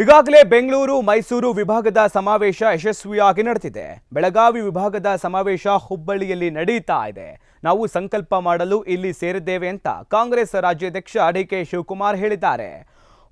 ಈಗಾಗಲೇ ಬೆಂಗಳೂರು, ಮೈಸೂರು ವಿಭಾಗದ ಸಮಾವೇಶ ಯಶಸ್ವಿಯಾಗಿ ನಡೆದಿದೆ. ಬೆಳಗಾವಿ ವಿಭಾಗದ ಸಮಾವೇಶ ಹುಬ್ಬಳ್ಳಿಯಲ್ಲಿ ನಡೆಯುತ್ತಾ ಇದೆ. ನಾವು ಸಂಕಲ್ಪ ಮಾಡಲು ಇಲ್ಲಿ ಸೇರಿದ್ದೇವೆ ಅಂತ ಕಾಂಗ್ರೆಸ್ ರಾಜ್ಯಾಧ್ಯಕ್ಷ ಡಿಕೆ ಶಿವಕುಮಾರ್ ಹೇಳಿದ್ದಾರೆ.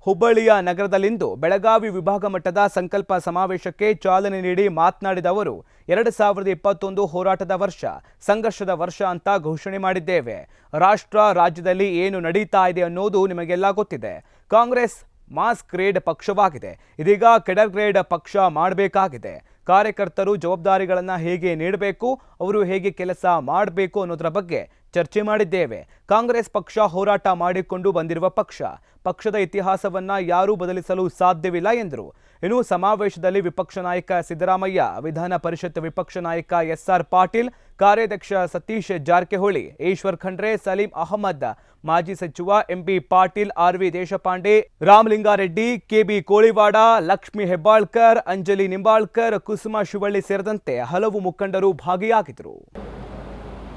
ಹುಬ್ಬಳ್ಳಿಯ ನಗರದಲ್ಲಿಂದು ಬೆಳಗಾವಿ ವಿಭಾಗ ಮಟ್ಟದ ಸಂಕಲ್ಪ ಸಮಾವೇಶಕ್ಕೆ ಚಾಲನೆ ನೀಡಿ ಮಾತನಾಡಿದ ಅವರು, ಎರಡು ಸಾವಿರದ ಇಪ್ಪತ್ತೊಂದು ಹೋರಾಟದ ವರ್ಷ, ಸಂಘರ್ಷದ ವರ್ಷ ಅಂತ ಘೋಷಣೆ ಮಾಡಿದ್ದೇವೆ. ರಾಷ್ಟ್ರ, ರಾಜ್ಯದಲ್ಲಿ ಏನು ನಡೀತಾ ಇದೆ ಅನ್ನೋದು ನಿಮಗೆಲ್ಲ ಗೊತ್ತಿದೆ. ಕಾಂಗ್ರೆಸ್ ಮಾಸ್ ಗ್ರೇಡ್ ಪಕ್ಷವಾಗಿದೆ. ಇದೀಗ ಕೆಡರ್ ಗ್ರೇಡ್ ಪಕ್ಷ ಮಾಡಬೇಕಾಗಿದೆ. ಕಾರ್ಯಕರ್ತರು ಜವಾಬ್ದಾರಿಗಳನ್ನು ಹೇಗೆ ನೀಡಬೇಕು, ಅವರು ಹೇಗೆ ಕೆಲಸ ಮಾಡಬೇಕು ಅನ್ನೋದರ ಬಗ್ಗೆ ಚರ್ಚೆ ಮಾಡಿದ್ದೇವೆ. ಕಾಂಗ್ರೆಸ್ ಪಕ್ಷ ಹೋರಾಟ ಮಾಡಿಕೊಂಡು ಬಂದಿರುವ ಪಕ್ಷ. ಪಕ್ಷದ ಇತಿಹಾಸವನ್ನ ಯಾರೂ ಬದಲಿಸಲು ಸಾಧ್ಯವಿಲ್ಲ ಎಂದರು. ಇನ್ನು ಸಮಾವೇಶದಲ್ಲಿ ವಿಪಕ್ಷ ನಾಯಕ ಸಿದ್ದರಾಮಯ್ಯ, ವಿಧಾನ ಪರಿಷತ್ ವಿಪಕ್ಷ ನಾಯಕ ಎಸ್ಆರ್ ಪಾಟೀಲ್, ಕಾರ್ಯಾಧ್ಯಕ್ಷ ಸತೀಶ್ ಜಾರಕಿಹೊಳಿ, ಈಶ್ವರ್ ಖಂಡ್ರೆ, ಸಲೀಂ ಅಹಮದ್, ಮಾಜಿ ಸಚಿವ M P Patil R V Deshpande, Ramalinga Reddy K B Koliwad, Lakshmi Hebbalkar, Anjali Nimbalkar, Kusuma Shivalli ಸೇರಿದಂತೆ ಹಲವು ಮುಖಂಡರು ಭಾಗಿಯಾಗಿದ್ದರು.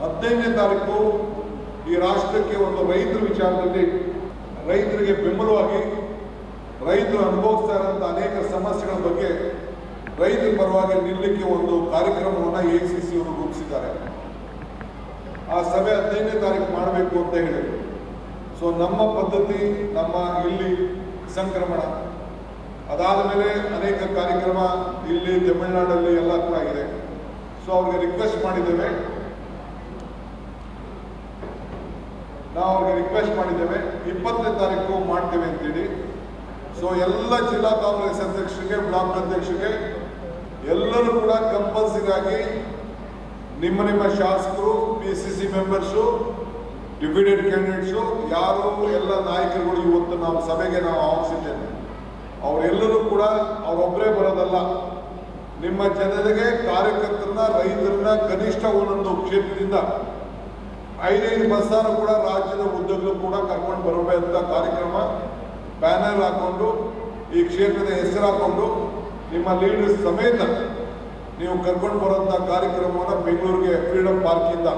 ಹದಿನೈದನೇ ತಾರೀಕು ಈ ರಾಷ್ಟ್ರಕ್ಕೆ ಒಂದು ರೈತರ ವಿಚಾರದಲ್ಲಿ ರೈತರಿಗೆ ಬೆಂಬಲವಾಗಿ ರೈತರು ಅನುಭವಿಸ್ತಾ ಇರುವಂಥ ಅನೇಕ ಸಮಸ್ಯೆಗಳ ಬಗ್ಗೆ ರೈತರ ಪರವಾಗಿ ನಿಲ್ಲಕ್ಕೆ ಒಂದು ಕಾರ್ಯಕ್ರಮವನ್ನು ಎ ಸಿ ಸಿ ಅವರು ರೂಪಿಸಿದ್ದಾರೆ. ಆ ಸಭೆ ಹದಿನೈದನೇ ತಾರೀಕು ಮಾಡಬೇಕು ಅಂತ ಹೇಳಿದರು ಸೊ ನಮ್ಮ ಪದ್ಧತಿ, ನಮ್ಮ ಇಲ್ಲಿ ಸಂಕ್ರಮಣ. ಅದಾದ ಮೇಲೆ ಅನೇಕ ಕಾರ್ಯಕ್ರಮ ಇಲ್ಲಿ ತಮಿಳುನಾಡಲ್ಲಿ ಎಲ್ಲ ಕೂಡ ಇದೆ ಸೊ ಅವ್ರಿಗೆ ರಿಕ್ವೆಸ್ಟ್ ಮಾಡಿದ್ದೇವೆ. ನಾವು ಅವ್ರಿಗೆ ರಿಕ್ವೆಸ್ಟ್ ಮಾಡಿದ್ದೇವೆ, ಇಪ್ಪತ್ತನೇ ತಾರೀಕು ಮಾಡ್ತೇವೆ ಅಂತೇಳಿ. ಸೊ ಎಲ್ಲ ಜಿಲ್ಲಾ ಕಾಂಗ್ರೆಸ್ ಅಧ್ಯಕ್ಷರಿಗೆ, ಬ್ಲಾಕ್ ಅಧ್ಯಕ್ಷರಿಗೆ, ಎಲ್ಲರೂ ಕೂಡ ಕಂಪಲ್ಸರಿ ಆಗಿ ನಿಮ್ಮ ನಿಮ್ಮ ಶಾಸಕರು P C C members deputed candidates ಯಾರು ಎಲ್ಲ ನಾಯಕರುಗಳು ಇವತ್ತು ನಾವು ಸಭೆಗೆ ನಾವು ಆಹ್ವಾನಿಸಿದ್ದೇವೆ. ಅವರೆಲ್ಲರೂ ಕೂಡ ಅವರೊಬ್ಬರೇ ಬರೋದಲ್ಲ. ನಿಮ್ಮ ಜನರಿಗೆ ಕಾರ್ಯಕರ್ತರನ್ನ, ರೈತರನ್ನ, ಕನಿಷ್ಠ ಒಂದೊಂದು ಕ್ಷೇತ್ರದಿಂದ ಐದೈದು ಬಸ್ಸಾರು ಕೂಡ ರಾಜ್ಯದ ಉದ್ದಗಲೂ ಕೂಡ ಕರ್ಕೊಂಡು ಬರಬೇಕಂತ ಕಾರ್ಯಕ್ರಮ. ಬ್ಯಾನರ್ ಹಾಕೊಂಡು, ಈ ಕ್ಷೇತ್ರದ ಹೆಸರು ಹಾಕೊಂಡು, ನಿಮ್ಮ ಲೀಡರ್ ಸಮೇತ ನೀವು ಕರ್ಕೊಂಡು ಬರುವಂಥ ಕಾರ್ಯಕ್ರಮವನ್ನು ಬೆಂಗಳೂರಿಗೆ ಫ್ರೀಡಮ್ ಪಾರ್ಕಿಂದ